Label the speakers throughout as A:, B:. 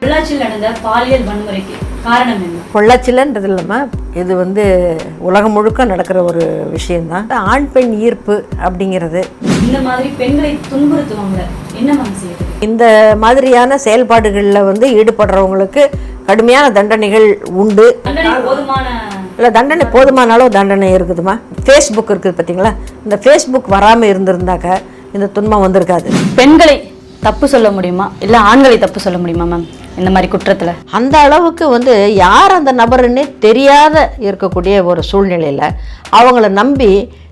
A: பொள்ளாச்சியில் நடந்த பாலியல் வன்முறைக்கு காரணம் என்ன?
B: பொள்ளாச்சிலன்றது இல்லாமல் இது வந்து உலகம் முழுக்க நடக்கிற ஒரு விஷயந்தான் ஆண் பெண் ஈர்ப்பு அப்படிங்கிறது
A: இந்த மாதிரி பெண்களை துன்புறுத்துவாங்க என்ன
B: இந்த மாதிரியான செயல்பாடுகளில் வந்து ஈடுபடுறவங்களுக்கு கடுமையான தண்டனைகள் உண்டு.
A: போதுமான
B: இல்லை தண்டனை போதுமான அளவு தண்டனை இருக்குதுமா ஃபேஸ்புக் இருக்குது பார்த்தீங்களா இந்த ஃபேஸ்புக் வராமல் இருந்திருந்தாக்க இந்த துன்பம் வந்திருக்காது.
C: பெண்களை தப்பு சொல்ல முடியுமா? இல்ல ஆண்களை தப்பு சொல்ல முடியுமா மேம் இந்த மாதிரி குற்றத்துல.
B: அந்த அளவுக்கு வந்து யார் அந்த நபருன்னே தெரியாத இருக்கக்கூடிய ஒரு சூழ்நிலையில் அவங்கள நம்பி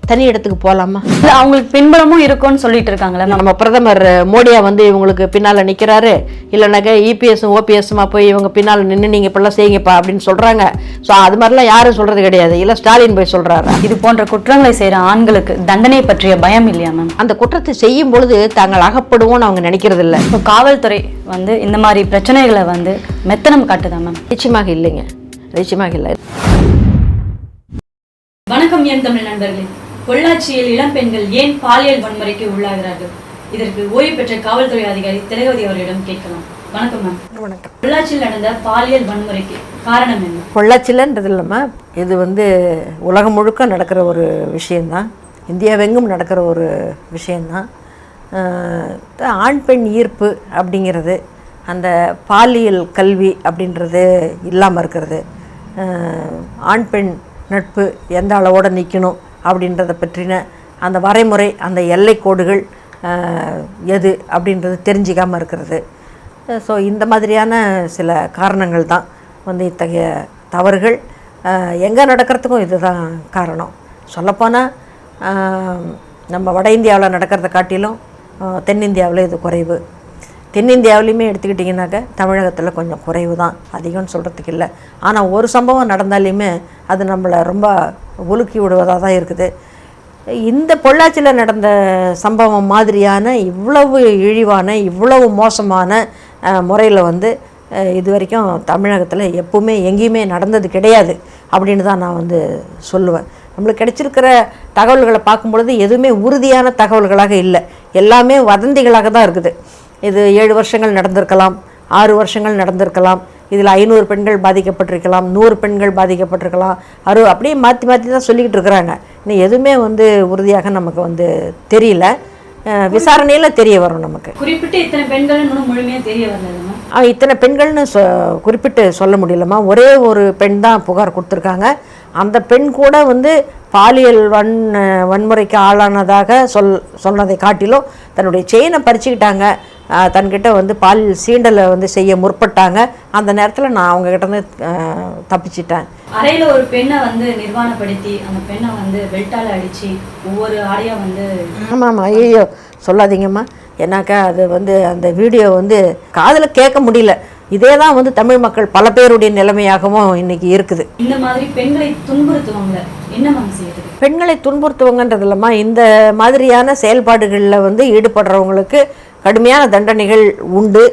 B: தனி இடத்துக்கு போகலாமா
C: இல்ல அவங்களுக்கு பின்புலமும் இருக்கும்னு சொல்லிட்டு இருக்காங்களே மேம்
B: நம்ம பிரதமர் மோடியா வந்து இவங்களுக்கு பின்னால் நிற்கிறாரு இல்லைனாக்கா இபிஎஸும் ஓபிஎஸ்ஸுமா போய் இவங்க பின்னால் நின்று நீங்கள் இப்படிலாம் செய்யுங்கப்பா அப்படின்னு சொல்கிறாங்க ஸோ அது மாதிரிலாம் யாரும் சொல்கிறது கிடையாது. இல்லை ஸ்டாலின் போய் சொல்கிறாரு
C: இது போன்ற குற்றங்களை செய்யற ஆண்களுக்கு தண்டனை பற்றிய பயம் இல்லையா மேம்
B: அந்த குற்றத்தை செய்யும் பொழுது தாங்கள் அகப்படுவோம்னு அவங்க நினைக்கிறது இல்லை.
C: இப்போ காவல்துறை வந்து இந்த மாதிரி பிரச்சனைகளை வந்து மெத்தனம் காட்டுதா மேம்
B: நிச்சயமாக இல்லைங்க. நிச்சயமாக இல்லை.
A: வணக்கம் என் தமிழ் நண்பர்களே. பொள்ளாச்சியில் இளம் பெண்கள் ஏன் பாலியல் வன்முறைக்கு உள்ளாகிறார்கள்? இதற்கு ஓய்வு பெற்ற காவல்துறை அதிகாரி திலகவதி அவர்களிடம் கேட்கலாம். வணக்கம் மேம்
B: வணக்கம்.
A: பொள்ளாச்சியில் நடந்த பாலியல் வன்முறைக்கு காரணம் என்ன?
B: பொள்ளாச்சிலன்றது இல்லாமல் இது வந்து உலகம் முழுக்க நடக்கிற ஒரு விஷயந்தான் இந்தியாவெங்கும் நடக்கிற ஒரு விஷயந்தான் ஆண் பெண் ஈர்ப்பு அப்படிங்கிறது அந்த பாலியல் கல்வி அப்படின்றது இல்லாமல் இருக்கிறது. ஆண் பெண் நட்பு எந்த அளவோடு நிற்கணும் அப்படின்றத பற்றின அந்த வரைமுறை அந்த எல்லை கோடுகள் எது அப்படின்றது தெரிஞ்சிக்காமல் இருக்கிறது. ஸோ இந்த மாதிரியான சில காரணங்கள் தான் வந்து இத்தகைய தவறுகள். எங்கே நடக்கிறதுக்கும் இதுதான் காரணம். சொல்லப்போனால் நம்ம வட இந்தியாவில் நடக்கிறத காட்டிலும் தென்னிந்தியாவில் இது குறைவு. தென்னிந்தியாவிலையுமே எடுத்துக்கிட்டிங்கனாக்க தமிழகத்தில் கொஞ்சம் குறைவு தான் அதிகம்னு சொல்கிறதுக்கு இல்லை. ஆனால் ஒரு சம்பவம் நடந்தாலையுமே அது நம்மளை ரொம்ப உலுக்கி விடுவதாக தான் இருக்குது. இந்த பொள்ளாச்சியில் நடந்த சம்பவம் மாதிரியான இவ்வளவு இழிவான இவ்வளவு மோசமான முறையில் வந்து இது வரைக்கும் தமிழகத்தில் எப்பவுமே எங்கேயுமே நடந்தது கிடையாது அப்படின்னு தான் நான் வந்து சொல்லுவேன். நம்மளுக்கு கிடைச்சிருக்கிற தகவல்களை பார்க்கும் பொழுது எதுவுமே உறுதியான தகவல்களாக இல்லை. எல்லாமே வதந்திகளாக தான் இருக்குது. இது ஏழு வருஷங்கள் நடந்திருக்கலாம் ஆறு வருஷங்கள் நடந்திருக்கலாம் இதில் ஐநூறு பெண்கள் பாதிக்கப்பட்டிருக்கலாம் நூறு பெண்கள் பாதிக்கப்பட்டிருக்கலாம். அறு அப்படியே மாற்றி மாற்றி தான் சொல்லிக்கிட்டு இருக்கிறாங்க. இன்னும் எதுவுமே வந்து உறுதியாக நமக்கு வந்து தெரியல. விசாரணையில் தெரிய வரும் நமக்கு.
A: குறிப்பிட்டு இத்தனை பெண்கள் தெரிய வரல மேம்
B: ஆ, இத்தனை பெண்கள்னு சொ குறிப்பிட்டு சொல்ல முடியலம்மா. ஒரே ஒரு பெண் தான் புகார் கொடுத்துருக்காங்க. அந்த பெண் கூட வந்து பாலியல் வன் வன்முறைக்கு ஆளானதாக சொல் சொன்னதை காட்டிலும் தன்னுடைய செயினை பறிச்சுக்கிட்டாங்க. தன்கிட்ட வந்து பாலியல் சீண்டலை வந்து செய்ய முற்பட்டாங்க. அந்த நேரத்தில் நான் அவங்ககிட்ட இருந்து தப்பிச்சிட்டேன்.
A: அறையில ஒரு பெண்ணை வந்து நிர்வாணப்படுத்தி அந்த பெண்ணை வந்து பெல்ட்டால அடிச்சு ஒவ்வொரு ஆடையா வந்து
B: ஆமாம்மா ஐயோ சொல்லாதீங்கம்மா. ஏன்னாக்கா அது வந்து அந்த வீடியோ வந்து காதில் கேட்க முடியல. இதே தான் வந்து தமிழ் மக்கள் பல பேருடைய நிலைமையாகவும் இன்னைக்கு இருக்குது.
A: இந்த மாதிரி பெண்களை துன்புறுத்துவாங்க
B: பெண்களை துன்புறுத்துவங்கன்றது இல்லைம்மா இந்த மாதிரியான செயல்பாடுகளில் வந்து ஈடுபடுறவங்களுக்கு கடுமையான தண்டனைகள் உண்டு.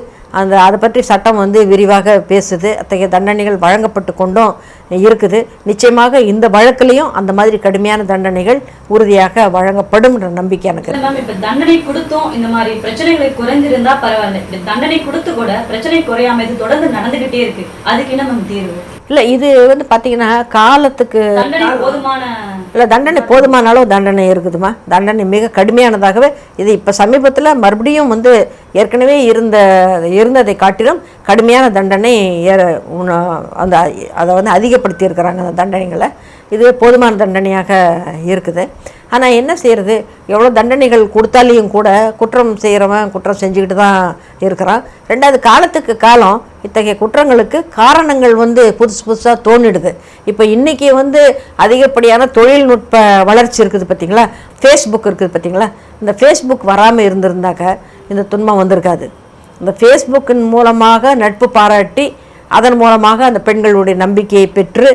B: அந்த அதை பற்றி சட்டம் வந்து விரிவாக பேசுது. அத்தகைய தண்டனைகள் வழங்கப்பட்டு கொண்டும். இருக்குது. நிச்சயமாக இந்த வழக்குலேயும் அந்த மாதிரி கடுமையான தண்டனைகள் உறுதியாக வழங்கப்படும்ன்ற நம்பிக்கை எனக்கு
A: இப்ப தண்டனை கொடுத்தும் இந்த மாதிரி பிரச்சனைகளை குறைஞ்சிருந்தா பரவாயில்ல. தண்டனை கொடுத்து கூட பிரச்சனை குறையாம இது தொடர்ந்து நடந்துகிட்டே இருக்கு. அதுக்கு என்ன மேம் தீர்வு?
B: இல்லை இது வந்து பார்த்தீங்கன்னா காலத்துக்கு இல்லை தண்டனை போதுமான அளவு தண்டனை இருக்குதுமா தண்டனை மிக கடுமையானதாகவே இது இப்போ சமீபத்தில் மறுபடியும் வந்து ஏற்கனவே இருந்த இருந்ததை காட்டிலும் கடுமையான தண்டனை ஏற- அந்த அதை வந்து அதிகப்படுத்தி அதிகப்படுத்தியிருக்கிறாங்க அந்த தண்டனைகளை. இது போதுமான தண்டனையாக இருக்குது. ஆனால் என்ன செய்கிறது எவ்வளோ தண்டனைகள் கொடுத்தாலையும் கூட குற்றம் செய்கிறவன் குற்றம் செஞ்சுக்கிட்டு தான் இருக்கிறான். ரெண்டாவது காலத்துக்கு காலம் இத்தகைய குற்றங்களுக்கு காரணங்கள் வந்து புதுசு புதுசாக தோணிடுது இப்போ இன்றைக்கி வந்து அதிகப்படியான தொழில்நுட்ப வளர்ச்சி இருக்குது பார்த்திங்களா? ஃபேஸ்புக் இருக்குது பார்த்திங்களா? இந்த ஃபேஸ்புக் வராமல் இருந்திருந்தாக்க இந்த துன்பம் வந்திருக்காது. இந்த ஃபேஸ்புக்கின் மூலமாக நட்பு பாராட்டி அதன் மூலமாக அந்த பெண்களுடைய நம்பிக்கையை பெற்று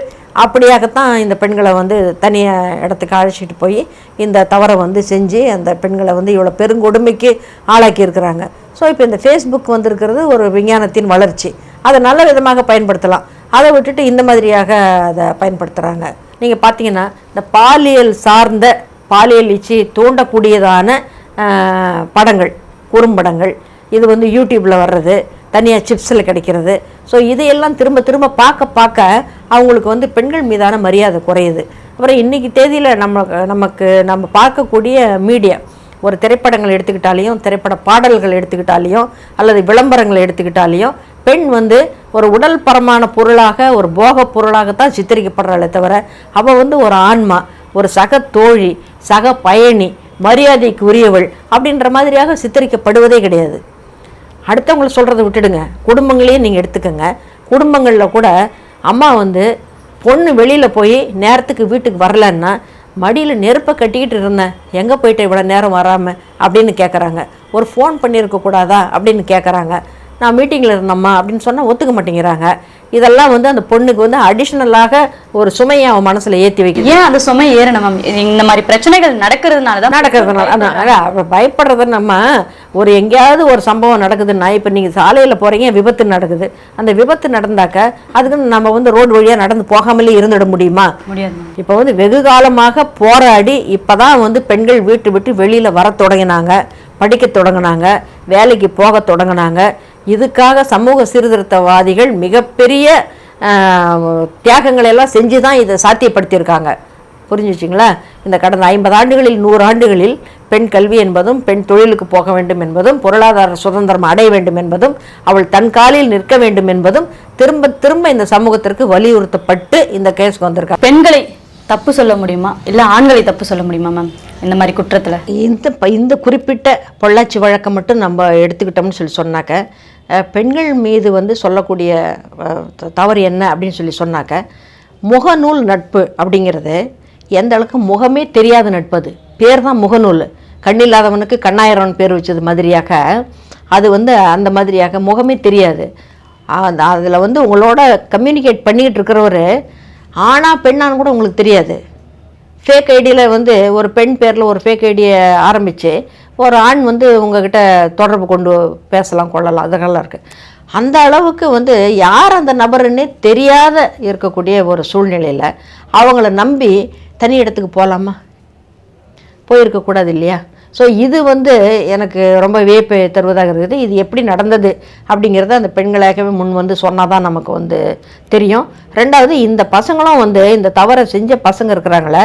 B: அப்படியாகத்தான் இந்த பெண்களை வந்து தனியாக இடத்துக்கு அழைச்சிட்டு போய் இந்த தவறை வந்து செஞ்சு அந்த பெண்களை வந்து இவ்வளோ பெருங்கொடுமைக்கு ஆளாக்கி இருக்கிறாங்க ஸோ இப்போ இந்த ஃபேஸ்புக் வந்திருக்கிறது ஒரு விஞ்ஞானத்தின் வளர்ச்சி. அதை நல்ல விதமாக பயன்படுத்தலாம். அதை விட்டுட்டு இந்த மாதிரியாக அதை பயன்படுத்துகிறாங்க நீங்கள் பார்த்தீங்கன்னா இந்த பாலியல் சார்ந்த பாலியல் இச்சி தூண்டக்கூடியதான படங்கள் குறும்படங்கள். இது வந்து யூடியூப்பில் வர்றது. தனியாக சிப்ஸில் கிடைக்கிறது. ஸோ இதையெல்லாம் திரும்ப திரும்ப பார்க்க பார்க்க அவங்களுக்கு வந்து பெண்கள் மீதான மரியாதை குறையுது. அப்புறம் இன்றைக்கி தேதியில் நம்ம நமக்கு நம்ம பார்க்கக்கூடிய மீடியா ஒரு திரைப்படங்கள் எடுத்துக்கிட்டாலையும் திரைப்பட பாடல்கள் எடுத்துக்கிட்டாலையும் அல்லது விளம்பரங்களை எடுத்துக்கிட்டாலையும் பெண் வந்து ஒரு உடல் பரமான பொருளாக ஒரு போகப் பொருளாகத்தான் சித்தரிக்கப்படுறாளே தவிர அவள் வந்து ஒரு ஆன்மா ஒரு சக தோழி சக பயணி மரியாதைக்கு உரியவள் அப்படின்ற மாதிரியாக சித்தரிக்கப்படுவதே கிடையாது. அடுத்தவங்களை சொல்கிறத விட்டுடுங்க. குடும்பங்களையும் நீங்கள் எடுத்துக்கோங்க. குடும்பங்களில் கூட அம்மா வந்து பொண்ணு வெளியில் போய் நேரத்துக்கு வீட்டுக்கு வரலன்னா மடியில் நெருப்பை கட்டிக்கிட்டு இருந்தேன். எங்கே போயிட்டு இவ்வளோ நேரம் வராமல் அப்படின்னு கேட்குறாங்க ஒரு ஃபோன் பண்ணியிருக்க கூடாதா? அப்படின்னு கேட்குறாங்க நான் மீட்டிங்கில் இருந்தம்மா அப்படின்னு சொன்னால் ஒத்துக்க மாட்டேங்கிறாங்க. இதெல்லாம் வந்து அந்த பொண்ணுக்கு வந்து அடிஷ்னலாக ஒரு சுமையை அவன் மனசில் ஏற்றி வைக்குது.
C: ஏன் அந்த சுமை ஏறணும்? மேம் இந்த மாதிரி பிரச்சனைகள் நடக்கிறதுனால தான்
B: நடக்கிறதுனால பயப்படுறத நம்ம ஒரு எங்கேயாவது ஒரு சம்பவம் நடக்குதுன்னா இப்போ நீங்கள் சாலையில் போகிறீங்க விபத்து நடக்குது. அந்த விபத்து நடந்தாக்க அதுக்கு நம்ம வந்து ரோடு வழியாக நடந்து போகாமலே இருந்துட முடியுமா? இப்போ வந்து வெகு காலமாக போராடி இப்போ தான் வந்து பெண்கள் வீட்டு விட்டு வெளியில் வர தொடங்கினாங்க படிக்க தொடங்கினாங்க வேலைக்கு போக தொடங்கினாங்க. இதுக்காக சமூக சீர்திருத்தவாதிகள் மிகப்பெரிய தியாகங்களை எல்லாம் செஞ்சு தான் இதை சாத்தியப்படுத்தியிருக்காங்க. புரிஞ்சுச்சிங்களா? இந்த கடந்த ஐம்பது ஆண்டுகளில் நூறு ஆண்டுகளில் பெண் கல்வி என்பதும் பெண் தொழிலுக்கு போக வேண்டும் என்பதும் பொருளாதார சுதந்திரம் அடைய வேண்டும் என்பதும் அவள் தன் காலில் நிற்க வேண்டும் என்பதும் திரும்ப திரும்ப இந்த சமூகத்திற்கு வலியுறுத்தப்பட்டு இந்த கேஸ்க்கு வந்திருக்காங்க
C: பெண்களை தப்பு சொல்ல முடியுமா? இல்ல ஆண்களை தப்பு சொல்ல முடியுமா மேம் இந்த மாதிரி குற்றத்துல.
B: இந்த இந்த குறிப்பிட்ட பொள்ளாச்சி வழக்கம் மட்டும் நம்ம எடுத்துக்கிட்டோம்னு சொல்லி சொன்னாக்க பெண்கள் மீது வந்து சொல்லக்கூடிய தவறு என்ன அப்படின்னு சொல்லி சொன்னாக்க முகநூல் நட்பு அப்படிங்கிறது எந்த அளவுக்கு முகமே தெரியாத நட்பு அது பேர் தான் முகநூல். கண்ணில்லாதவனுக்கு கண்ணாயிரவன் பேர் வச்சது மாதிரியாக அது வந்து அந்த மாதிரியாக முகமே தெரியாது. அதில் வந்து உங்களோட கம்யூனிகேட் பண்ணிக்கிட்டு இருக்கிறவர் ஆணா பெண்ணான்னு கூட உங்களுக்கு தெரியாது. ஃபேக் ஐடியில் வந்து ஒரு பெண் பேரில் ஒரு ஃபேக் ஐடியை ஆரம்பித்து ஒரு ஆண் வந்து உங்ககிட்ட தொடர்பு கொண்டு பேசலாம் கொள்ளலாம் அதெல்லாம் இருக்குது அந்த அளவுக்கு வந்து யார் அந்த நபருன்னே தெரியாத இருக்கக்கூடிய ஒரு சூழ்நிலையில் அவங்கள நம்பி தனி இடத்துக்கு போகலாமா போயிருக்கக்கூடாது இல்லையா? ஸோ இது வந்து எனக்கு ரொம்ப வியப்பை தருவதாக இருக்குது. இது எப்படி நடந்தது அப்படிங்கிறத அந்த பெண்களாகவே முன் வந்து சொன்னால் தான் நமக்கு வந்து தெரியும். ரெண்டாவது இந்த பசங்களும் வந்து இந்த தவறை செஞ்ச பசங்க இருக்கிறாங்களே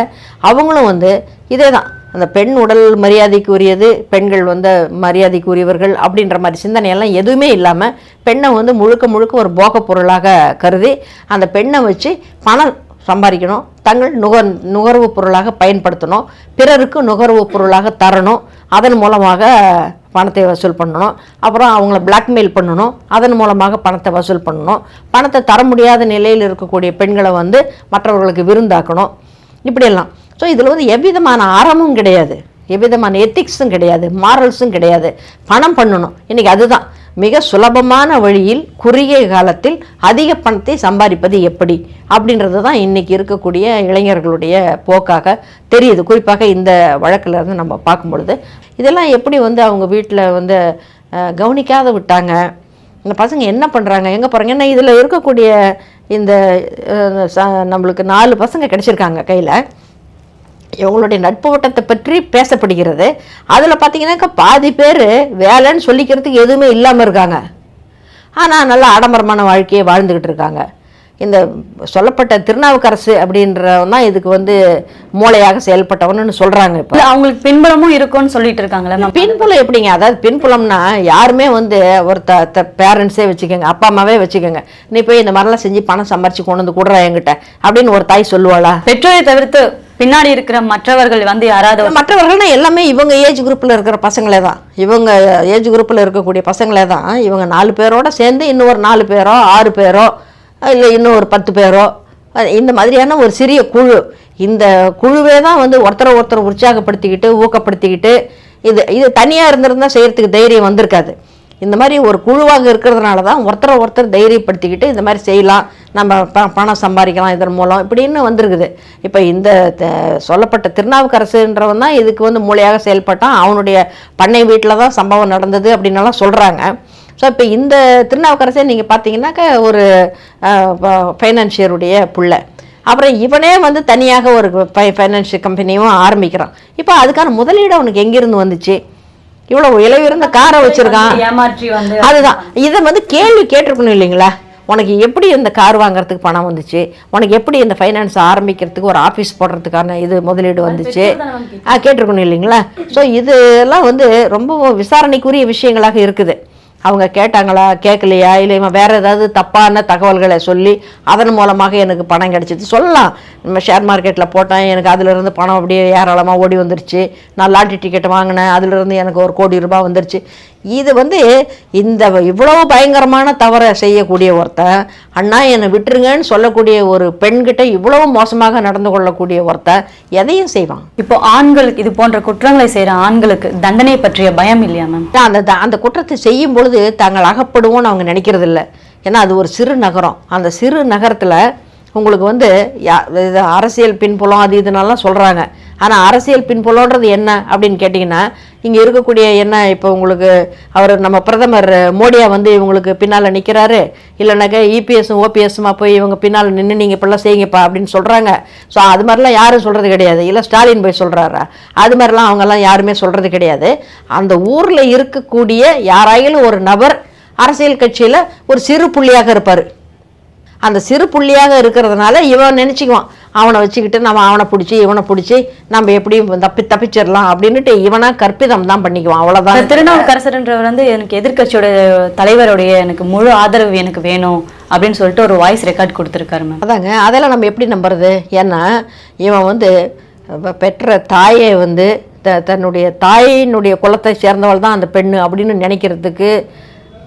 B: அவங்களும் வந்து இதே தான் அந்த பெண் உடல் மரியாதைக்கு உரியது பெண்கள் வந்து மரியாதைக்கு உரியவர்கள் அப்படின்ற மாதிரி சிந்தனையெல்லாம் எதுவுமே இல்லாமல் பெண்ணை வந்து முழுக்க முழுக்க ஒரு போகப் பொருளாக கருதி அந்த பெண்ணை வச்சு பணம் சம்பாதிக்கணும். தங்கள் நுகர் நுகர்வு பொருளாக பயன்படுத்தணும். பிறருக்கு நுகர்வு பொருளாக தரணும். அதன் மூலமாக பணத்தை வசூல் பண்ணணும். அப்புறம் அவங்கள பிளாக்மெயில் பண்ணணும். அதன் மூலமாக பணத்தை வசூல் பண்ணணும். பணத்தை தர முடியாத நிலையில் இருக்கக்கூடிய பெண்களை வந்து மற்றவர்களுக்கு விருந்தாக்கணும். இப்படியெல்லாம். ஸோ இதில் வந்து எவ்விதமான அறமும் கிடையாது. எவ்விதமான எத்திக்ஸும் கிடையாது. மாரல்ஸும் கிடையாது. பணம் பண்ணணும். இன்றைக்கி அதுதான். மிக சுலபமான வழியில் குறுகிய காலத்தில் அதிக பணத்தை சம்பாதிப்பது எப்படி அப்படின்றது தான் இன்றைக்கி இருக்கக்கூடிய இளைஞர்களுடைய போக்காக தெரியுது. குறிப்பாக இந்த வழக்கில் இருந்து நம்ம பார்க்கும் பொழுது இதெல்லாம் எப்படி வந்து அவங்க வீட்டில் வந்து கவனிக்காத விட்டாங்க? இந்த பசங்க என்ன பண்ணுறாங்க எங்கே போகிறாங்க ஏன்னா இதில் இருக்கக்கூடிய இந்த நம்மளுக்கு நாலு பசங்க கிடச்சிருக்காங்க கையில். இவங்களுடைய நட்பு வட்டத்தை பற்றி பேசப்படுகிறது. அதில் பார்த்தீங்கன்னாக்கா பாதி பேர் வேலைன்னு சொல்லிக்கிறதுக்கு எதுவுமே இல்லாமல் இருக்காங்க. ஆனால் நல்ல ஆடம்பரமான வாழ்க்கையை வாழ்ந்துக்கிட்டு இருக்காங்க. இந்த சொல்லப்பட்ட திருநாவுக்கரசு அப்படின்றவன் தான் இதுக்கு வந்து மூளையாக செயல்பட்டவன்னு சொல்கிறாங்க இப்போ.
C: அவங்களுக்கு பின்புலமும் இருக்கும்னு சொல்லிட்டு இருக்காங்களே
B: பின்புலம் எப்படிங்க? அதாவது பின்புலம்னா யாருமே வந்து ஒரு த த பேரண்ட்ஸே வச்சுக்கோங்க அப்பா அம்மாவே வச்சுக்கோங்க. நீ போய் இந்த மாதிரிலாம் செஞ்சு பணம் சம்பாரிச்சு கொண்டு வந்து கொடுறா என்கிட்ட அப்படின்னு ஒரு தாய் சொல்லுவாளா?
C: பெற்றோரை தவிர்த்து பின்னாடி இருக்கிற மற்றவர்கள் வந்து யாராவது
B: மற்றவர்கள்னா எல்லாமே இவங்க ஏஜ் குரூப்பில் இருக்கிற பசங்களே தான் இவங்க ஏஜ் குரூப்பில் இருக்கக்கூடிய பசங்களே தான் இவங்க நாலு பேரோட சேர்ந்து இன்னும் ஒரு நாலு பேரோ ஆறு பேரோ இல்லை இன்னும் ஒரு பத்து பேரோ இந்த மாதிரியான ஒரு சிறிய குழு. இந்த குழுவே தான் வந்து ஒருத்தரை ஒருத்தர் உற்சாகப்படுத்திக்கிட்டு ஊக்கப்படுத்திக்கிட்டு இது இது தனியாக இருந்திருந்தால் செய்கிறதுக்கு தைரியம் வந்திருக்காது. இந்த மாதிரி ஒரு குழுவாக இருக்கிறதுனால தான் ஒருத்தரை ஒருத்தர் தைரியப்படுத்திக்கிட்டு இந்த மாதிரி செய்யலாம். நம்ம ப பணம் சம்பாதிக்கலாம் இதன் மூலம் இப்படின்னு வந்திருக்குது. இப்போ இந்த சொல்லப்பட்ட திருநாவுக்கரசுன்றவன் தான் இதுக்கு வந்து மூளையாக செயல்பட்டான். அவனுடைய பண்ணை வீட்டில் தான் சம்பவம் நடந்தது அப்படின்னலாம் சொல்கிறாங்க ஸோ இப்போ இந்த திருநாவுக்கரசே நீங்கள் பார்த்தீங்கன்னாக்கா ஒரு ஃபைனான்சியருடைய புள்ள. அப்புறம் இவனே வந்து தனியாக ஒரு ஃபை ஃபைனான்ஷியல் கம்பெனியும் ஆரம்பிக்கிறான். இப்போ அதுக்கான முதலீடு அவனுக்கு எங்கேருந்து வந்துச்சு? இவ்வளோ இலையுறந்த காரை வச்சிருக்கான்.
A: ஏமாற்றி வந்து
B: அதுதான். இதை வந்து கேள்வி கேட்டிருக்கணும் இல்லைங்களா? உனக்கு எப்படி இந்த கார் வாங்குறதுக்கு பணம் வந்துச்சு? உனக்கு எப்படி இந்த ஃபைனான்ஸ் ஆரம்பிக்கிறதுக்கு ஒரு ஆஃபீஸ் போடுறதுக்கான இது முதலீடு வந்துச்சு? கேட்டிருக்கணும் இல்லைங்களா? ஸோ இதெல்லாம் வந்து ரொம்ப விசாரணைக்குரிய விஷயங்களாக இருக்குது. அவங்க கேட்டாங்களா கேட்கலையா இல்லை இவன் வேறு ஏதாவது தப்பான தகவல்களை சொல்லி அதன் மூலமாக எனக்கு பணம் கிடைச்சிது. சொல்லலாம். நம்ம ஷேர் மார்க்கெட்டில் போட்டேன் எனக்கு அதிலிருந்து பணம் அப்படியே ஏராளமாக ஓடி வந்துருச்சு. நான் லாட்ரி டிக்கெட் வாங்கினேன் அதிலிருந்து எனக்கு ஒரு கோடி ரூபாய் வந்துருச்சு. இது வந்து இந்த இவ்வளவு பயங்கரமான தவறை செய்யக்கூடிய ஒருத்தன் அண்ணா என்னை விட்டுருங்கன்னு சொல்லக்கூடிய ஒரு பெண்கிட்ட இவ்வளவு மோசமாக நடந்து கொள்ளக்கூடிய ஒருத்தன் எதையும் செய்வான்.
C: இப்போ ஆண்களுக்கு இது போன்ற குற்றங்களை செய்யற ஆண்களுக்கு தண்டனை பற்றிய பயம் இல்லையா மேம்?
B: அந்த த- அந்த குற்றத்தை செய்யும் பொழுது தாங்கள் அகப்படுவோம்னு அவங்க நினைக்கிறது இல்லை. ஏன்னா அது ஒரு சிறு நகரம். அந்த சிறு நகரத்தில் உங்களுக்கு வந்து இது அரசியல் பின்புலம் அது இதுனெல்லாம் சொல்கிறாங்க ஆனால் அரசியல் பின்புலன்றது என்ன அப்படின்னு கேட்டிங்கன்னா இங்கே இருக்கக்கூடிய என்ன இப்போ உங்களுக்கு அவர் நம்ம பிரதமர் மோடியா வந்து இவங்களுக்கு பின்னால் நிற்கிறாரு இல்லைனாக்கா இபிஎஸும் ஓபிஎஸ்ஸுமா போய் இவங்க பின்னால் நின்று நீங்கள் இப்படிலாம் செய்யுங்கப்பா அப்படின்னு சொல்கிறாங்க ஸோ அது மாதிரிலாம் யாரும் சொல்கிறது கிடையாது. இல்லை ஸ்டாலின் போய் சொல்கிறாரா அது மாதிரிலாம் அவங்கெல்லாம் யாருமே சொல்கிறது கிடையாது. அந்த ஊரில் இருக்கக்கூடிய யாராயிலும் ஒரு நபர் அரசியல் கட்சியில் ஒரு சிறு புள்ளியாக இருப்பார். அந்த சிறு புள்ளியாக இருக்கிறதுனால இவன் நினச்சிக்குவான் அவனை வச்சுக்கிட்டு நம்ம அவனை பிடிச்சி இவனை பிடிச்சி நம்ம எப்படியும் தப்பி தப்பிச்சிடலாம் அப்படின்னுட்டு இவனாக கற்பிதம் தான் பண்ணிக்குவான். அவ்வளோதான்
C: திருநாவுக்கரசர்ன்றவர் வந்து எனக்கு எதிர்க்கட்சியோட தலைவருடைய எனக்கு முழு ஆதரவு எனக்கு வேணும் அப்படின்னு சொல்லிட்டு ஒரு வாய்ஸ் ரெக்கார்ட் கொடுத்துருக்காரு மேம்
B: அதாங்க அதெல்லாம் நம்ம எப்படி நம்புறது? ஏன்னா இவன் வந்து பெற்ற தாயை வந்து த தன்னுடைய தாயினுடைய குலத்தை சேர்ந்தவள் தான் அந்த பெண்ணு அப்படின்னு நினைக்கிறதுக்கு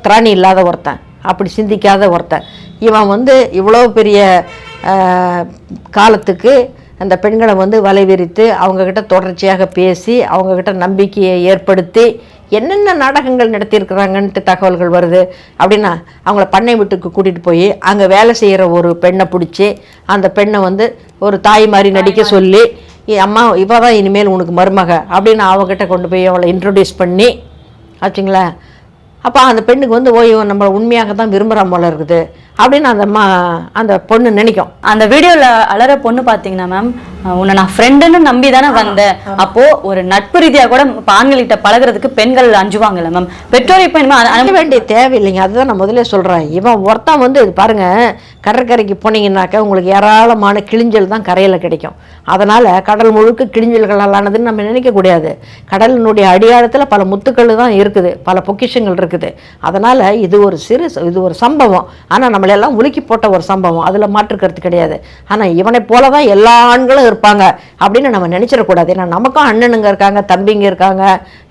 B: திராணி இல்லாத ஒருத்தன். அப்படி சிந்திக்காத ஒருத்தன். இவன் வந்து இவ்வளோ பெரிய காலத்துக்கு அந்த பெண்களை வந்து வலை விரித்து அவங்கக்கிட்ட தொடர்ச்சியாக பேசி அவங்கக்கிட்ட நம்பிக்கையை ஏற்படுத்தி என்னென்ன நாடகங்கள் நடத்தியிருக்கிறாங்கன்ட்டு தகவல்கள் வருது அப்படின்னா அவங்கள பண்ணை வீட்டுக்கு கூட்டிகிட்டு போய் அங்கே வேலை செய்கிற ஒரு பெண்ணை பிடிச்சி அந்த பெண்ணை வந்து ஒரு தாய் மாதிரி நடிக்க சொல்லி "ஏ அம்மா இவ தான் இனிமேல் உனக்கு மருமக அப்படின்னு அவகிட்ட கொண்டு போய் அவளை இன்ட்ரடியூஸ் பண்ணி ஆச்சுங்களா? அப்போ அந்த பெண்ணுக்கு வந்து ஓய்வு நம்ம உண்மையாக தான் விரும்புகிறான் போல இருக்குது. அப்படின்னு அந்த அம்மா அந்த பொண்ணு நினைக்கும்.
C: அந்த வீடியோல அலற பொண்ணு பாத்தீங்கன்னா மேம் உன்னை நான் ஃப்ரெண்டுன்னு நம்பி தானே வந்தேன். அப்போ ஒரு நட்பு ரீதியா கூட இப்ப ஆண்கள்கிட்ட பழகுறதுக்கு பெண்கள் அஞ்சுவாங்கல்ல மேம் பெற்றோர் இப்ப இனிமே அனு-
B: அனுப்ப வேண்டிய தேவையில்லைங்க. அதுதான் நான் முதல்ல சொல்கிறேன் இவன் ஒருத்தன் வந்து இது பாருங்க கடற்கரைக்கு போனீங்கன்னாக்கா உங்களுக்கு ஏராளமான கிளிஞ்சல் தான் கரையில் கிடைக்கும். அதனால் கடல் முழுக்க கிளிஞ்சல்களாலானதுன்னு நம்ம நினைக்கக்கூடாது கடலினுடைய அடியாழத்தில் பல முத்துக்கள் தான் இருக்குது. பல பொக்கிஷங்கள் இருக்குது. அதனால் இது ஒரு சிறு இது ஒரு சம்பவம். ஆனால் நம்மளெல்லாம் உலுக்கி போட்ட ஒரு சம்பவம். அதில் மாற்றுக்கிறது கிடையாது. ஆனால் இவனை போல தான் எல்லா ஆண்களும் இருப்பாங்க அப்படின்னு நம்ம நினச்சிடக்கூடாது. ஏன்னா நமக்கும் அண்ணனுங்க இருக்காங்க தம்பிங்க இருக்காங்க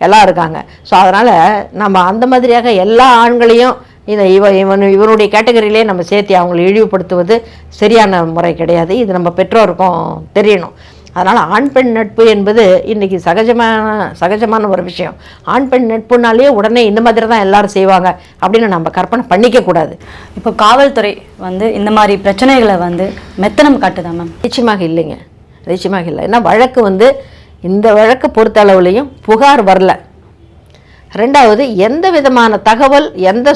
B: எல்லாம் இருக்காங்க. ஸோ அதனால் நம்ம அந்த மாதிரியாக எல்லா ஆண்களையும் இந்த இவ இவன் இவனுடைய கேட்டகரியிலே நம்ம சேர்த்து அவங்களை இழிவுபடுத்துவது சரியான முறை கிடையாது. இது நம்ம பெற்றோருக்கும் தெரியணும். அதனால் ஆண் பெண் நட்பு என்பது இன்றைக்கி சகஜமான சகஜமான ஒரு விஷயம். ஆண் பெண் நட்புனாலே உடனே இந்த மாதிரி தான் எல்லாரும் செய்வாங்க அப்படின்னு நம்ம கற்பனை பண்ணிக்க கூடாது.
C: இப்போ காவல்துறை வந்து இந்த மாதிரி பிரச்சனைகளை வந்து மெத்தனம் காட்டுதா மேம்?
B: நிச்சயமாக இல்லைங்க. நிச்சயமாக இல்லை. ஏன்னா வழக்கு வந்து இந்த வழக்கு பொறுத்தளவுலையும் புகார் வரல. ரெண்டாவது எந்த விதமான தகவல் எந்த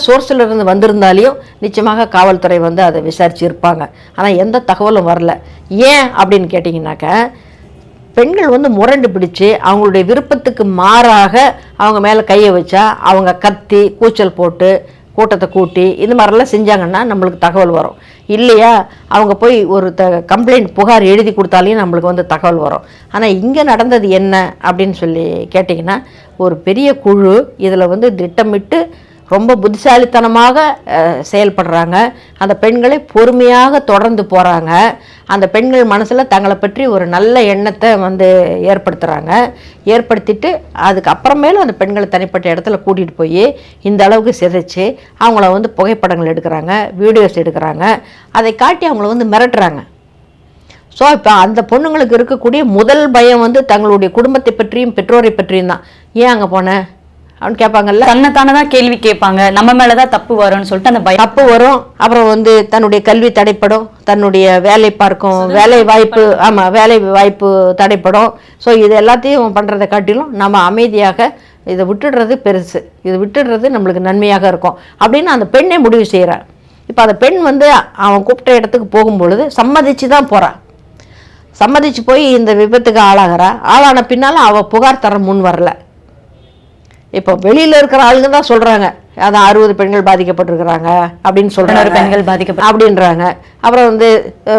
B: இருந்து வந்திருந்தாலையும் நிச்சயமாக காவல்துறை வந்து அதை விசாரிச்சிருப்பாங்க. ஆனால் எந்த தகவலும் வரல. ஏன் அப்படின்னு கேட்டிங்கனாக்கா பெண்கள் வந்து முரண்டு பிடிச்சு அவங்களுடைய விருப்பத்துக்கு மாறாக அவங்க மேலே கையை வச்சா அவங்க கத்தி கூச்சல் போட்டு கூட்டத்தை கூட்டி இந்த மாதிரிலாம் செஞ்சாங்கன்னா நம்மளுக்கு தகவல் வரும். இல்லையா? அவங்க போய் ஒரு த கம்ப்ளைண்ட் புகார் எழுதி கொடுத்தாலையும் நம்மளுக்கு வந்து தகவல் வரும். ஆனால் இங்கே நடந்தது என்ன அப்படின்னு சொல்லி கேட்டிங்கன்னா ஒரு பெரிய குழு இதில் வந்து திட்டமிட்டு ரொம்ப புத்திசாலித்தனமாக செயல்படுறாங்க. அந்த பெண்களை பொறுமையாக தொடர்ந்து போகிறாங்க அந்த பெண்கள் மனசில் தங்களை பற்றி ஒரு நல்ல எண்ணத்தை வந்து ஏற்படுத்துகிறாங்க ஏற்படுத்திட்டு அதுக்கப்புறமேலும் அந்த பெண்களை தனிப்பட்ட இடத்துல கூட்டிகிட்டு போய் இந்த அளவுக்கு சிதைச்சு அவங்கள வந்து புகைப்படங்கள் எடுக்கிறாங்க வீடியோஸ் எடுக்கிறாங்க. அதை காட்டி அவங்கள வந்து மிரட்டுறாங்க. ஸோ இப்போ அந்த பொண்ணுங்களுக்கு இருக்கக்கூடிய முதல் பயம் வந்து தங்களுடைய குடும்பத்தை பற்றியும் பெற்றோரை பற்றியும் தான். ஏன் அங்கே போனேன் அப்படின்னு கேட்பாங்கல்ல?
C: தன்னைத்தானே தான் கேள்வி கேட்பாங்க. நம்ம மேலதான் தப்பு வரும்னு சொல்லிட்டு அந்த பயம்
B: தப்பு வரும். அப்புறம் வந்து தன்னுடைய கல்வி தடைப்படும். தன்னுடைய வேலை பார்க்கும் வேலை வாய்ப்பு ஆமாம் வேலை வாய்ப்பு தடைப்படும். ஸோ இது எல்லாத்தையும் பண்ணுறதை காட்டிலும் நம்ம அமைதியாக இதை விட்டுடுறது பெருசு. இது விட்டுடுறது நம்மளுக்கு நன்மையாக இருக்கும். அப்படின்னு அந்த பெண்ணே முடிவு செய்கிறார். இப்போ அந்த பெண் வந்து அவன் கூப்பிட்ட இடத்துக்கு போகும்பொழுது சம்மதிச்சு தான் போகிறான் சம்மதிச்சு போய் இந்த விபத்துக்கு ஆளாகிறா ஆளான பின்னால் அவள் புகார் தர முன் வரல. இப்போ வெளியில் இருக்கிற ஆளுங்க தான் சொல்கிறாங்க அதான் அறுபது பெண்கள் பாதிக்கப்பட்டிருக்கிறாங்க அப்படின்னு சொல்கிறாங்க
C: பெண்கள் பாதிக்கப்பட்ட
B: அப்படின்றாங்க. அப்புறம் வந்து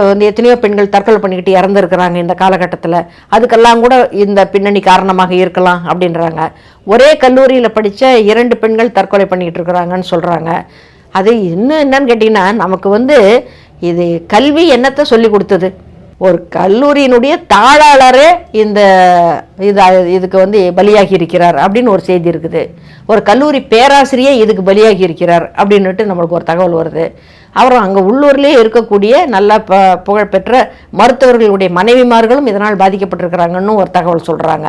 B: வந்து எத்தனையோ பெண்கள் தற்கொலை பண்ணிக்கிட்டு இறந்துருக்கிறாங்க இந்த காலகட்டத்தில். அதுக்கெல்லாம் கூட இந்த பின்னணி காரணமாக இருக்கலாம் அப்படின்றாங்க. ஒரே கல்லூரியில் படித்த இரண்டு பெண்கள் தற்கொலை பண்ணிக்கிட்டு இருக்கிறாங்கன்னு சொல்கிறாங்க அது இன்னும் என்னன்னு கேட்டிங்கன்னா நமக்கு வந்து இது கல்வி என்னத்தை சொல்லி கொடுத்தது? ஒரு கல்லூரியினுடைய தாளாளரே இந்த இது இதுக்கு வந்து பலியாகி இருக்கிறார் அப்படின்னு ஒரு செய்தி இருக்குது. ஒரு கல்லூரி பேராசிரியே இதுக்கு பலியாகி இருக்கிறார் அப்படின்னுட்டு நம்மளுக்கு ஒரு தகவல் வருது. அப்புறம் அங்கே உள்ளூர்லேயே இருக்கக்கூடிய நல்ல ப புகழ்பெற்ற மருத்துவர்களுடைய மனைவிமார்களும் இதனால் பாதிக்கப்பட்டிருக்கிறாங்கன்னு ஒரு தகவல் சொல்கிறாங்க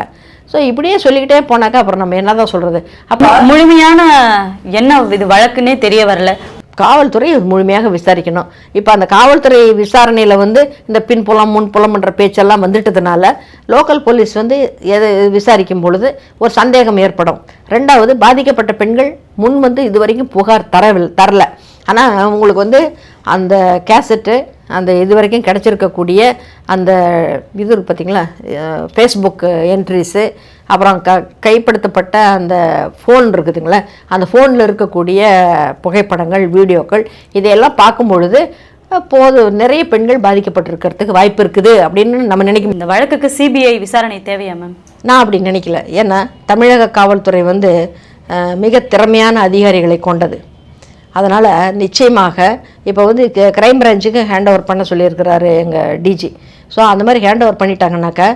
B: ஸோ இப்படியே சொல்லிக்கிட்டே போனாக்கா அப்புறம் நம்ம என்ன தான் சொல்கிறது அப்போ
C: முழுமையான என்ன இது வழக்குன்னே தெரிய வரல.
B: காவல்துறை முழுமையாக விசாரிக்கணும். இப்போ அந்த காவல்துறை விசாரணையில் வந்து இந்த பின்புலம் முன்புலம்ன்ற பேச்செல்லாம் வந்துட்டதுனால லோக்கல் போலீஸ் வந்து எதை விசாரிக்கும் பொழுது ஒரு சந்தேகம் ஏற்படும். ரெண்டாவது பாதிக்கப்பட்ட பெண்கள் முன் வந்து இது வரைக்கும் புகார் தரவில் தரல. ஆனால் உங்களுக்கு வந்து அந்த கேசட்டு அந்த இது வரைக்கும் கிடச்சிருக்கக்கூடிய அந்த இது இருக்கு பார்த்தீங்களா ஃபேஸ்புக் என்ட்ரிஸு அப்புறம் க கைப்படுத்தப்பட்ட அந்த ஃபோன் இருக்குதுங்களா? அந்த ஃபோனில் இருக்கக்கூடிய புகைப்படங்கள் வீடியோக்கள் இதையெல்லாம் பார்க்கும் பொழுது போது நிறைய பெண்கள் பாதிக்கப்பட்டிருக்கிறதுக்கு வாய்ப்பு இருக்குது அப்படின்னு நம்ம நினைக்கும்.
C: இந்த வழக்குக்கு சிபிஐ விசாரணை தேவையா மேம்
B: நான் அப்படி நினைக்கல. ஏன்னா தமிழக காவல்துறை வந்து மிக திறமையான அதிகாரிகளை கொண்டது. அதனால் நிச்சயமாக இப்போ வந்து கிரைம் பிரான்ச்சுக்கு ஹேண்ட் ஓவர் பண்ண சொல்லியிருக்கிறாரு எங்கள் டிஜி ஸோ அந்த மாதிரி ஹேண்ட் ஓவர் பண்ணிட்டாங்கனாக்கா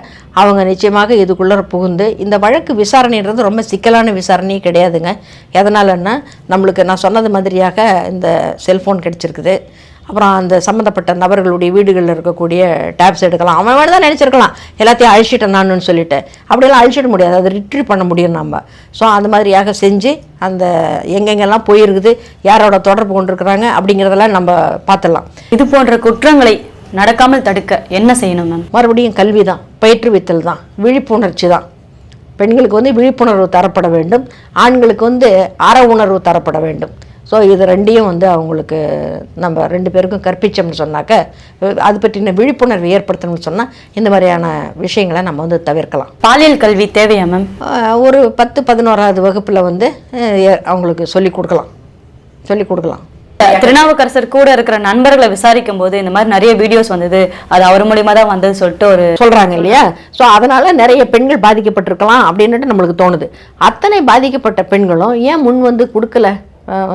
B: அவங்க நிச்சயமாக இதுக்குள்ளே புகுந்து இந்த வழக்கு விசாரணைன்றது ரொம்ப சிக்கலான விசாரணையே கிடையாதுங்க. எதனாலன்னா நம்மளுக்கு நான் சொன்னது மாதிரியாக இந்த செல்ஃபோன் கிடச்சிருக்குது. அப்புறம் அந்த சம்மந்தப்பட்ட நபர்களுடைய வீடுகளில் இருக்கக்கூடிய டேப்ஸ் எடுக்கலாம். அவன் வேணும் தான் நினச்சிருக்கலாம். எல்லாத்தையும் அழிச்சிட்டேன் நானுன்னு சொல்லிட்டு. அப்படியெல்லாம் அழிச்சிட முடியாது. அதை ரிட்ரீவ் பண்ண முடியும் நம்ம ஸோ அந்த மாதிரியாக செஞ்சு அந்த எங்கெங்கெல்லாம் போயிருக்குது யாரோட தொடர்பு கொண்டிருக்கிறாங்க அப்படிங்கிறதெல்லாம் நம்ம பார்த்துடலாம்.
C: இது போன்ற குற்றங்களை நடக்காமல் தடுக்க என்ன செய்யணும் மேம்?
B: மறுபடியும் கல்வி தான் பயிற்றுவித்தல் தான். விழிப்புணர்ச்சி தான். பெண்களுக்கு வந்து விழிப்புணர்வு தரப்பட வேண்டும். ஆண்களுக்கு வந்து அற உணர்வு தரப்பட வேண்டும். ஸோ இது ரெண்டையும் வந்து அவங்களுக்கு நம்ம ரெண்டு பேருக்கும் கற்பிச்சோம்னு சொன்னாக்க அது பற்றின விழிப்புணர்வு ஏற்படுத்தணும்னு சொன்னால் இந்த மாதிரியான விஷயங்களை நம்ம வந்து தவிர்க்கலாம்.
C: பாலியல் கல்வி தேவையா மேம்
B: ஒரு பத்து பதினோராவது வகுப்பில் வந்து அவங்களுக்கு சொல்லிக் கொடுக்கலாம். சொல்லிக் கொடுக்கலாம்.
C: திருநாவுக்கரசர் கூட இருக்கிற நண்பர்களை விசாரிக்கும் போது இந்த மாதிரி நிறைய வீடியோஸ் வந்தது. அது அவர் மூலியமா தான் வந்தது சொல்லிட்டு ஒரு
B: சொல்றாங்க இல்லையா? ஸோ அதனால நிறைய பெண்கள் பாதிக்கப்பட்டிருக்கலாம் அப்படின்னுட்டு நம்மளுக்கு தோணுது. அத்தனை பாதிக்கப்பட்ட பெண்களும் ஏன் முன் வந்து கொடுக்கல?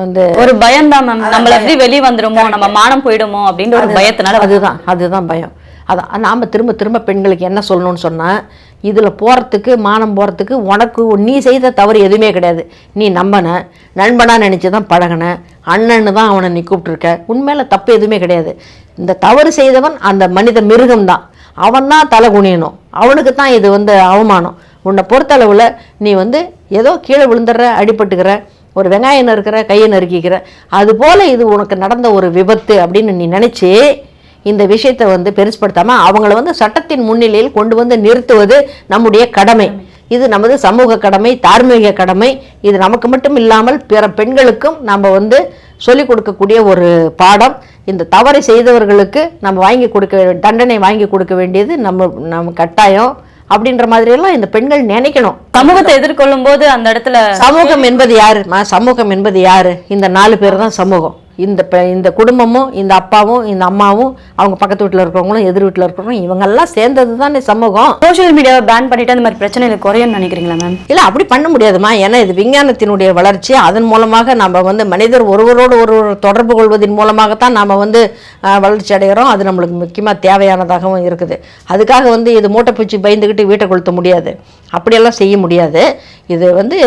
B: வந்து
C: ஒரு பயம் தான் மேம் நம்மள எப்படி வெளியே வந்துருமோ நம்ம மானம் போயிடுமோ அப்படின்ற ஒரு பயத்தினால
B: அதுதான் அதுதான் பயம். அதான் நாம் திரும்ப திரும்ப பெண்களுக்கு என்ன சொல்லணும்னு சொன்னால் இதில் போகிறதுக்கு மானம் போகிறதுக்கு உனக்கு நீ செய்த தவறு எதுவுமே கிடையாது. நீ நம்பன நண்பனாக நினச்சி தான் பழகின அண்ணன்னு தான் அவனை நீ கூப்பிட்ருக்க உண்மையில தப்பு எதுவுமே கிடையாது. இந்த தவறு செய்தவன் அந்த மனித மிருகம் தான் அவன் தான் தலை குனியணும். அவனுக்கு தான் இது வந்து அவமானம். உன்னை பொறுத்தளவில் நீ வந்து ஏதோ கீழே விழுந்துடுற அடிபட்டுக்கிற ஒரு வெங்காயம் நறுக்கிற கையை நறுக்கிக்கிற. அதுபோல் இது உனக்கு நடந்த ஒரு விபத்து அப்படின்னு நீ நினச்சி இந்த விஷயத்தை வந்து பெருசுப்படுத்தாமல் அவங்கள வந்து சட்டத்தின் முன்னிலையில் கொண்டு வந்து நிறுத்துவது நம்முடைய கடமை. இது நமது சமூக கடமை தார்மீக கடமை. இது நமக்கு மட்டும் இல்லாமல் பிற பெண்களுக்கும் நம்ம வந்து சொல்லிக் கொடுக்கக்கூடிய ஒரு பாடம். இந்த தவறை செய்தவர்களுக்கு நம்ம வாங்கி கொடுக்க தண்டனை வாங்கி கொடுக்க வேண்டியது நம்ம நம்ம கட்டாயம். அப்படின்ற மாதிரியெல்லாம் இந்த பெண்கள் நினைக்கணும்.
C: சமூகத்தை எதிர்கொள்ளும் போது அந்த இடத்துல
B: சமூகம் என்பது யாரு? சமூகம் என்பது யாரு? இந்த நாலு பேர் தான் சமூகம். இந்த பெ- இந்த குடும்பமும் இந்த அப்பாவும் இந்த அம்மாவும் அவங்க பக்கத்து வீட்டில் இருக்கிறவங்களும் எதிர் வீட்டில் இருக்கிறவங்களும் இவங்கெல்லாம் சேர்ந்தது தானே சமூகம்.
C: சோஷியல் மீடியாவை பேன் பண்ணிட்டு அந்த மாதிரி பிரச்சனைகள் குறையும்னு நினைக்கிறீங்களா மேம்
B: இல்லை அப்படி பண்ண முடியாதுமா. ஏன்னா இது விஞ்ஞானத்தினுடைய வளர்ச்சி. அதன் மூலமாக நம்ம வந்து மனிதர் ஒருவரோடு ஒருவர் தொடர்பு கொள்வதன் மூலமாகத்தான் நாம் வந்து வளர்ச்சி அடைகிறோம் அது நம்மளுக்கு முக்கியமாக தேவையானதாகவும் இருக்குது. அதுக்காக வந்து இது மூட்டைப்பூச்சி பயந்துக்கிட்டு வீட்டை கொளுத்த முடியாது. அப்படியெல்லாம் செய்ய முடியாது. இது வந்து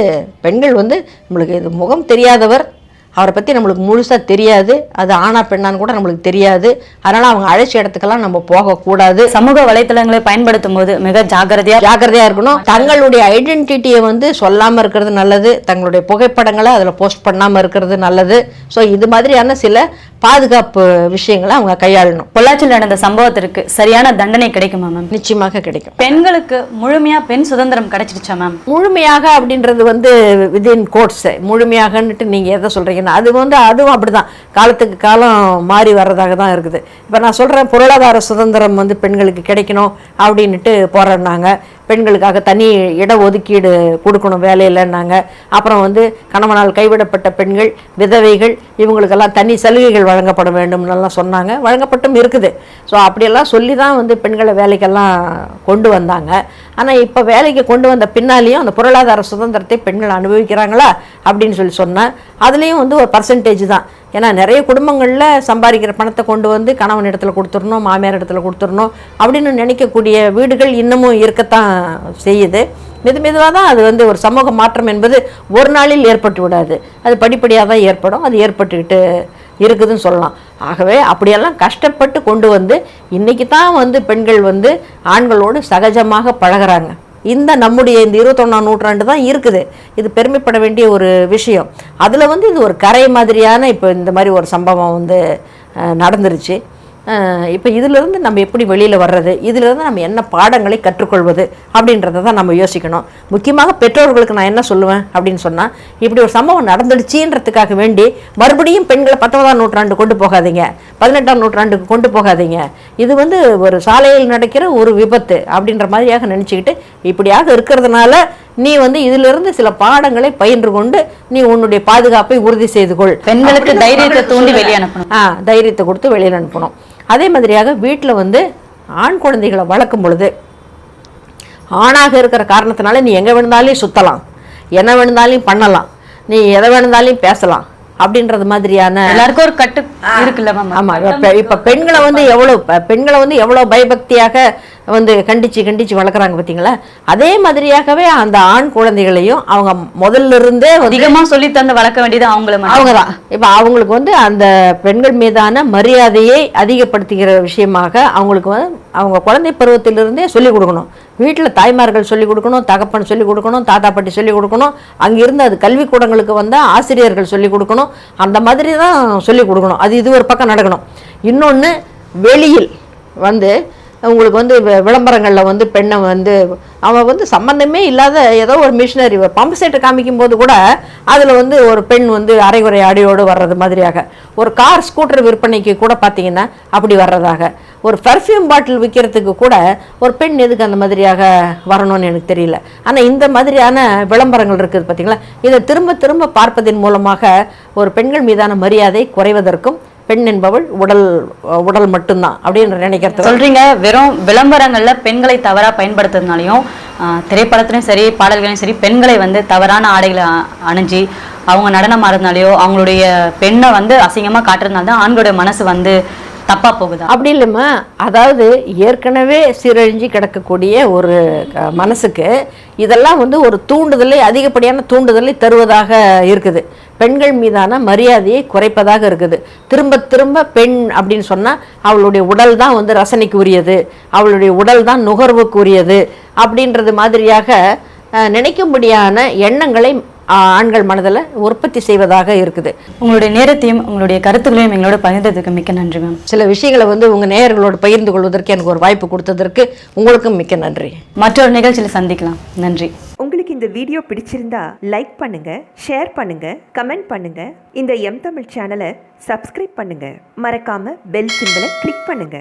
B: பெண்கள் வந்து நம்மளுக்கு இது முகம் தெரியாதவர் அவரை பற்றி நம்மளுக்கு முழுசாக தெரியாது. அது ஆணா பெண்ணான்னு கூட நம்மளுக்கு தெரியாது. அதனால் அவங்க அழைச்ச இடத்துக்கெல்லாம் நம்ம போகக்கூடாது
C: சமூக வலைத்தளங்களை பயன்படுத்தும் போது மிக ஜாக்கிரதையா
B: ஜாக்கிரதையா இருக்கணும். தங்களுடைய ஐடென்டிட்டியை வந்து சொல்லாம இருக்கிறது நல்லது. தங்களுடைய புகைப்படங்களை அதில் போஸ்ட் பண்ணாம இருக்கிறது நல்லது. ஸோ இது மாதிரியான சில பாதுகாப்பு விஷயங்களை அவங்க கையாளணும்.
C: பொள்ளாச்சியில் நடந்த சம்பவத்திற்கு சரியான தண்டனை கிடைக்குமா மேம்?
B: நிச்சயமாக கிடைக்கும்.
C: பெண்களுக்கு முழுமையா பெண் சுதந்திரம் கிடைச்சிடுச்சா மேம்?
B: முழுமையாக அப்படின்றது வந்து விதின் கோட்ஸ் முழுமையாகன்னுட்டு நீங்கள் எதை சொல்கிறீங்கன்னா அது வந்து அதுவும் அப்படிதான். காலத்துக்கு காலம் மாறி வர்றதாக தான் இருக்குது. இப்போ நான் சொல்கிறேன் பொருளாதார சுதந்திரம் வந்து பெண்களுக்கு கிடைக்கணும் அப்படின்னுட்டு போராடினாங்க. பெண்களுக்காக தனி இட ஒதுக்கீடு கொடுக்கணும் வேலையிலன்னாங்க அப்புறம் வந்து கணவனால் கைவிடப்பட்ட பெண்கள் விதவைகள் இவங்களுக்கெல்லாம் தனி சலுகைகள் வழங்கப்பட வேண்டும்னுலாம் சொன்னாங்க. வழங்கப்பட்டும் இருக்குது. ஸோ அப்படியெல்லாம் சொல்லி தான் வந்து பெண்களை வேலைக்கெல்லாம் கொண்டு வந்தாங்க. ஆனால் இப்போ வேலைக்கு கொண்டு வந்த பின்னாலேயும் அந்த பொருளாதார சுதந்திரத்தை பெண்கள் அனுபவிக்கிறாங்களா? அப்படின்னு சொல்லி சொன்னேன் அதுலேயும் வந்து ஒரு பர்சன்டேஜ் தான். ஏன்னா நிறைய குடும்பங்களில் சம்பாதிக்கிற பணத்தை கொண்டு வந்து கணவன் இடத்துல கொடுத்துடணும் மாமியார் இடத்துல கொடுத்துடணும் அப்படின்னு நினைக்கக்கூடிய வீடுகள் இன்னமும் இருக்கத்தான் செய்யுது. மெது மெதுவாக தான் அது வந்து ஒரு சமூக மாற்றம் என்பது ஒரு நாளில் ஏற்பட்டு விடாது. அது படிப்படியாக தான் ஏற்படும். அது ஏற்பட்டுக்கிட்டு இருக்குதுன்னு சொல்லலாம். ஆகவே அப்படியெல்லாம் கஷ்டப்பட்டு கொண்டு வந்து இன்றைக்கி தான் வந்து பெண்கள் வந்து ஆண்களோடு சகஜமாக பழகுறாங்க. இந்த நம்முடைய இந்த இருபத்தொன்னாம் நூற்றாண்டு தான் இருக்குது. இது பெருமைப்பட வேண்டிய ஒரு விஷயம். அதில் வந்து இது ஒரு கரை மாதிரியான இப்போ இந்த மாதிரி ஒரு சம்பவம் வந்து நடந்துருச்சு. இப்போ இதிலிருந்து நம்ம எப்படி வெளியில் வர்றது? இதிலிருந்து நம்ம என்ன பாடங்களை கற்றுக்கொள்வது? அப்படின்றத தான் நம்ம யோசிக்கணும். முக்கியமாக பெற்றோர்களுக்கு நான் என்ன சொல்லுவேன் அப்படின்னு சொன்னால் இப்படி ஒரு சம்பவம் நடந்துடுச்சுன்றதுக்காக வேண்டி மறுபடியும் பெண்களை பத்தொன்பதாம் நூற்றாண்டு கொண்டு போகாதீங்க. பதினெட்டாம் நூற்றாண்டுக்கு கொண்டு போகாதீங்க. இது வந்து ஒரு சாலையில் நடக்கிற ஒரு விபத்து அப்படின்ற மாதிரியாக நினச்சிக்கிட்டு இப்படியாக இருக்கிறதுனால நீ வந்து இதிலிருந்து சில பாடங்களை பயின்று கொண்டு நீ உன்னுடைய பாதுகாப்பை உறுதி செய்து கொள்.
C: பெண்களுக்கு தைரியத்தை தூண்டி. வெளியே அனுப்பணும்.
B: ஆ தைரியத்தை கொடுத்து வெளியில் அனுப்பணும். அதே மாதிரியாக வீட்டில் வந்து ஆண் குழந்தைகளை வளர்க்கும் பொழுது ஆணாக இருக்கிற காரணத்தினால நீ எங்கே வேணுந்தாலையும் சுற்றலாம் என்ன வேணுந்தாலையும் பண்ணலாம். நீ எதை வேணுந்தாலையும் பேசலாம். அப்படின்றது மாதிரியான
C: எல்லாருக்கும் ஒரு கட்டு இருக்குல்ல
B: ஆமா இப்ப பெண்களை வந்து எவ்வளவு பெண்களை வந்து எவ்வளவு பயபக்தியாக வந்து கண்டிச்சு கண்டிச்சு வளர்க்குறாங்க பார்த்தீங்களா அதே மாதிரியாகவே அந்த ஆண் குழந்தைகளையும் அவங்க முதல்ல இருந்தே வந்து
C: அதிகமா சொல்லி தந்து வளர்க்க வேண்டியது அவங்கள
B: அவங்க தான் இப்போ அவங்களுக்கு வந்து அந்த பெண்கள் மீதான மரியாதையை அதிகப்படுத்துகிற விஷயமாக அவங்களுக்கு வந்து அவங்க குழந்தை பருவத்திலிருந்தே சொல்லிக் கொடுக்கணும். வீட்டில் தாய்மார்கள் சொல்லிக் கொடுக்கணும் தகப்பன் சொல்லிக் கொடுக்கணும் தாத்தா பாட்டி சொல்லிக் கொடுக்கணும். அங்கிருந்து அது கல்விக்கூடங்களுக்கு வந்தால் ஆசிரியர்கள் சொல்லிக் கொடுக்கணும். அந்த மாதிரி தான் சொல்லிக் கொடுக்கணும். அது இது ஒரு பக்கம் நடக்கணும். இன்னொன்று வெளியில் வந்து உங்களுக்கு வந்து வி- வந்து பெண்ணை வந்து அவன் வந்து சம்மந்தமே இல்லாத ஏதோ ஒரு மிஷினரி பம்ப் செட்டை காமிக்கும் போது கூட அதில் வந்து ஒரு பெண் வந்து அரைகுறை அடியோடு வர்றது மாதிரியாக. ஒரு கார் ஸ்கூட்டர் விற்பனைக்கு கூட பார்த்தீங்கன்னா அப்படி வர்றதாக. ஒரு பர்ஃப்யூம் பாட்டில் விற்கிறதுக்கு கூட ஒரு பெண் எதுக்கு அந்த மாதிரியாக வரணும்னு எனக்கு தெரியல. ஆனால் இந்த மாதிரியான விளம்பரங்கள் இருக்குது பார்த்தீங்களா இதை திரும்ப திரும்ப பார்ப்பதன் மூலமாக ஒரு பெண்கள் மீதான மரியாதை குறைவதற்கும் பெண் என்பவள் உடல் உடல் மட்டும்தான் அப்படின்னு நினைக்கிறது
C: சொல்றீங்க. வெறும் விளம்பரங்கள்ல பெண்களை தவறா பயன்படுத்துறதுனாலையும் ஆஹ், திரைப்படத்திலையும் சரி பாடல்களையும் சரி பெண்களை வந்து தவறான ஆடைகளை அணிஞ்சு அவங்க நடனம் ஆடுறதுனாலயோ அவங்களுடைய பெண்ணை வந்து அசிங்கமாக காட்டுறதுனால தான் ஆண்களுடைய மனசு வந்து தப்பா போகுது?
B: அப்படி இல்லைம்மா. அதாவது ஏற்கனவே சீரழிஞ்சு கிடக்கக்கூடிய ஒரு க- மனசுக்கு இதெல்லாம் வந்து ஒரு தூண்டுதலை அதிகப்படியான தூண்டுதலை தருவதாக இருக்குது. பெண்கள் மீதான மரியாதையை குறைப்பதாக இருக்குது. திரும்ப திரும்ப பெண் அப்படின்னு சொன்னால் அவளுடைய உடல் தான் வந்து ரசனைக்கு உரியது அவளுடைய உடல் தான் நுகர்வுக்கு உரியது அப்படின்றது மாதிரியாக நினைக்கும்படியான எண்ணங்களை ஆண்கள் மனதில் உற்பத்தி செய்வதாக இருக்குது.
C: உங்களுடைய நேரத்தையும் உங்களுடைய கருத்துக்களையும் எங்களோட பகிர்ந்ததுக்கு மிக்க நன்றி மேம்
B: சில விஷயங்களை வந்து உங்கள் நேயர்களோடு பகிர்ந்து கொள்வதற்கு எனக்கு ஒரு வாய்ப்பு கொடுத்ததற்கு உங்களுக்கும் மிக்க நன்றி.
C: மற்றொரு நிகழ்ச்சியில் சந்திக்கலாம். நன்றி.
D: உங்களுக்கு இந்த வீடியோ பிடிச்சிருந்தா லைக் பண்ணுங்க ஷேர் பண்ணுங்க கமெண்ட் பண்ணுங்க. இந்த எம் தமிழ் சேனலை சப்ஸ்கிரைப் பண்ணுங்க. மறக்காம பெல் சிம்பலை கிளிக் பண்ணுங்க.